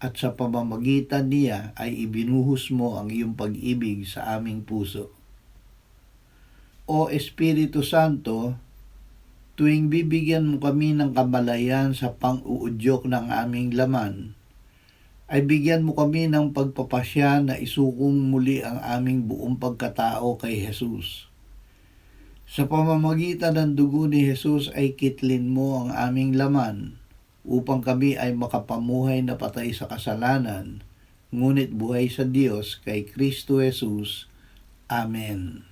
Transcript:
at sa pamamagitan niya ay ibinuhos mo ang iyong pag-ibig sa aming puso. O Espiritu Santo, tuwing bibigyan mo kami ng kamalayan sa pang-uudyok ng aming laman, ay bigyan mo kami ng pagpapasya na isukong muli ang aming buong pagkatao kay Jesus. Sa pamamagitan ng dugo ni Jesus ay kitlin mo ang aming laman upang kami ay makapamuhay na patay sa kasalanan, ngunit buhay sa Diyos kay Kristo Jesus. Amen.